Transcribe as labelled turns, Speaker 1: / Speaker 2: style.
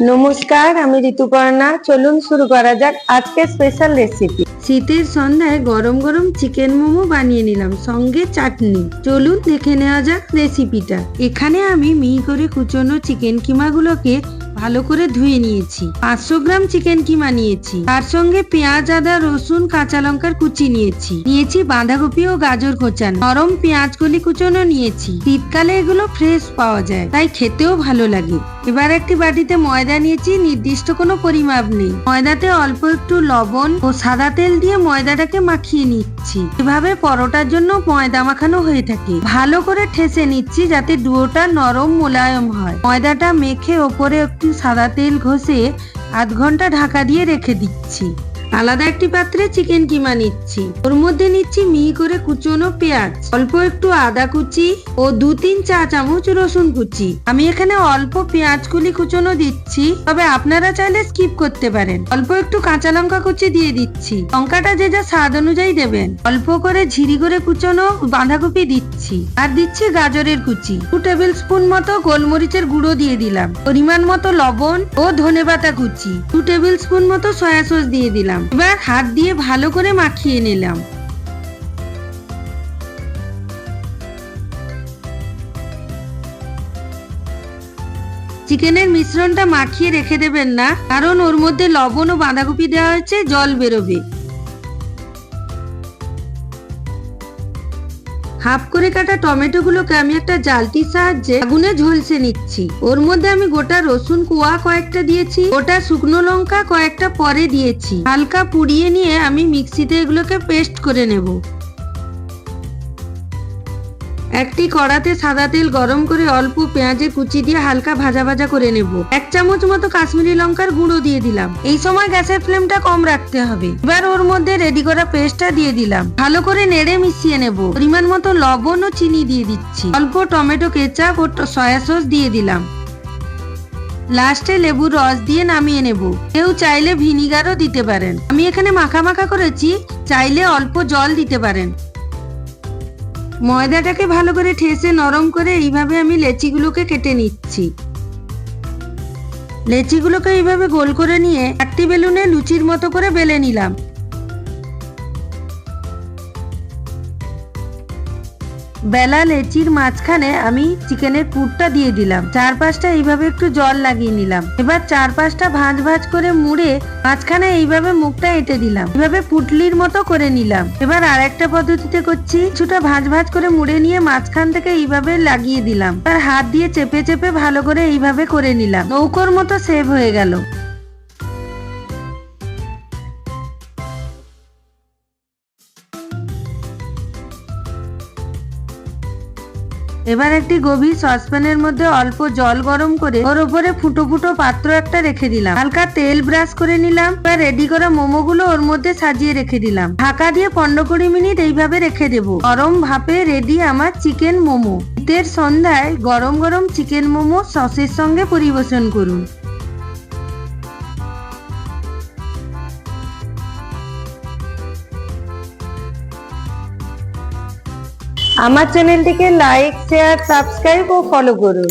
Speaker 1: নমস্কার, আমি ঋতুপর্ণা। চলুন শুরু করা যাক আজকে স্পেশাল রেসিপি শীতের সন্ধ্যায় গরম গরম চিকেন মোমো বানিয়ে নিলাম, সঙ্গে চাটনি। চলুন দেখে নেওয়া যাক রেসিপিটা এখানে আমি মিহি করে কুচনো চিকেন কিমাগুলোকে ভালো করে ধুয়ে নিয়েছি। পাঁচশো গ্রাম চিকেন কিমা নিয়েছি। তার সঙ্গে পেঁয়াজ, আদা, রসুন, কাঁচা লঙ্কার কুচি নিয়েছি। নিয়েছি বাঁধাকপি ও গাজর কোচান। নরম পেঁয়াজ কলি কুচনো নিয়েছি। শীতকালে এগুলো ফ্রেশ পাওয়া যায়, তাই খেতেও ভালো লাগে। এবার একটি বাটিতে ময়দা নিয়েছি, নির্দিষ্ট কোনো পরিমাপ নেই। ময়দাতে অল্প একটু লবণ ও সাদা তেল দিয়ে ময়দাটাকে মাখিয়ে নিচ্ছি। এভাবে পরোটার জন্য ময়দা মাখানো হয়ে থাকে। ভালো করে ঠেসে নিচ্ছি যাতে ডুয়োটা নরম মোলায়ম হয়। ময়দাটা মেখে ওপরে একটু সাদা তেল ঘষে আধ ঘণ্টা ঢাকা দিয়ে রেখে দিচ্ছি। আলাদা একটি পাত্রে চিকেন কিমা নিচ্ছি। ওর মধ্যে নিচ্ছি মিহি করে কুচনো পেঁয়াজ, অল্প একটু আদা কুচি ও দু তিন চা চামচ রসুন কুচি। আমি এখানে অল্প পেঁয়াজ কুলি কুচনো দিচ্ছি, তবে আপনারা চাইলে স্কিপ করতে পারেন। অল্প একটু কাঁচা লঙ্কা কুচি দিয়ে দিচ্ছি। লঙ্কাটা যে যা স্বাদ অনুযায়ী দেবেন। অল্প করে ঝিরি করে কুচনো বাঁধাকপি দিচ্ছি। আর দিচ্ছি গাজরের কুচি। টু টেবিল স্পুন মতো গোলমরিচের গুঁড়ো দিয়ে দিলাম। পরিমাণ মতো লবণ ও ধনেপাতা কুচি। টু টেবিল স্পুন মতো সয়া সস দিয়ে দিলাম। এবার হাত দিয়ে ভালো করে মাখিয়ে নিলাম। চিকেনের মিশ্রণটা মাখিয়ে রেখে দেবেন না, কারণ ওর মধ্যে লবণ ও বাঁধাকপি দেওয়া হয়েছে, জল বেরোবে। হাফ করে কাটা টমেটো গুলোকে আমি একটা জালতির সাহায্যে আগুনে ঝলসে নিচ্ছি। ওর মধ্যে আমি গোটা রসুন, কুয়া কয়েকটা দিয়েছি, গোটা শুকনো লঙ্কা কয়েকটা পরে দিয়েছি। হালকা পুড়িয়ে নিয়ে আমি মিক্সিতে এগুলোকে পেস্ট করে নেব। একটি কড়াতে সাদা তেল গরম করে অল্প পেঁয়াজের কুচি দিয়ে হালকা ভাজা ভাজা করে নেব। এক চামচ মতো কাশ্মীরি লঙ্কার গুঁড়ো দিয়ে দিলাম। এই সময় গ্যাসের ফ্লেমটা কম রাখতে হবে। এবার ওর মধ্যে রেডি করা পেস্টটা দিয়ে দিলাম। ভালো করে নেড়ে মিশিয়ে নেব। পরিমাণ মতো লবণ ও চিনি দিয়ে দিচ্ছি। অল্প টমেটো কেচাপ ও সয়া সস দিয়ে দিলাম। লাস্টে লেবুর রস দিয়ে নামিয়ে নেব। কেউ চাইলে ভিনিগারও দিতে পারেন। আমি এখানে মাখা মাখা করেছি, চাইলে অল্প জল দিতে পারেন। ময়দাটাকে ভালো করে ঠেসে নরম করে এইভাবে আমি লেচিগুলোকে কেটে নিচ্ছি। লেচিগুলোকে এইভাবে গোল করে নিয়ে একটি বেলুনে লুচির মতো করে বেলে নিলাম। বেলা লেচির মাঝখানে আমি চিকেনের পুরটা দিয়ে দিলাম। চার পাঁচটা এইভাবে একটু জল লাগিয়ে নিলাম। এবার চার পাঁচটা ভাঁজ ভাঁজ করে মুড়ে মাঝখানে এইভাবে মুখটা এঁটে দিলাম। এভাবে পুটলির মতো করে নিলাম। এবার আর একটা পদ্ধতিতে করছি। কিছুটা ভাঁজ ভাঁজ করে মুড়ে নিয়ে মাঝখান থেকে এইভাবে লাগিয়ে দিলাম। এবার হাত দিয়ে চেপে চেপে ভালো করে এইভাবে করে নিলাম। নৌকোর মতো সেভ হয়ে গেল। এবার একটি গভীর সসপ্যানের মধ্যে অল্প জল গরম করে ওর উপরে ফুটো ফুটো পাত্র একটা রেখে দিলাম। হালকা তেল ব্রাশ করে নিলাম, বা রেডি করা মোমোগুলো ওর মধ্যে সাজিয়ে রেখে দিলাম। ঢাকা দিয়ে পনেরো কুড়ি মিনিট এইভাবে রেখে দেবো। গরম ভাপে রেডি আমার চিকেন মোমো। শীতের সন্ধ্যায় গরম গরম চিকেন মোমো সসের সঙ্গে পরিবেশন করুন। আমার চ্যানেলটিকে লাইক শেয়ার সাবস্ক্রাইব ও ফলো করুন।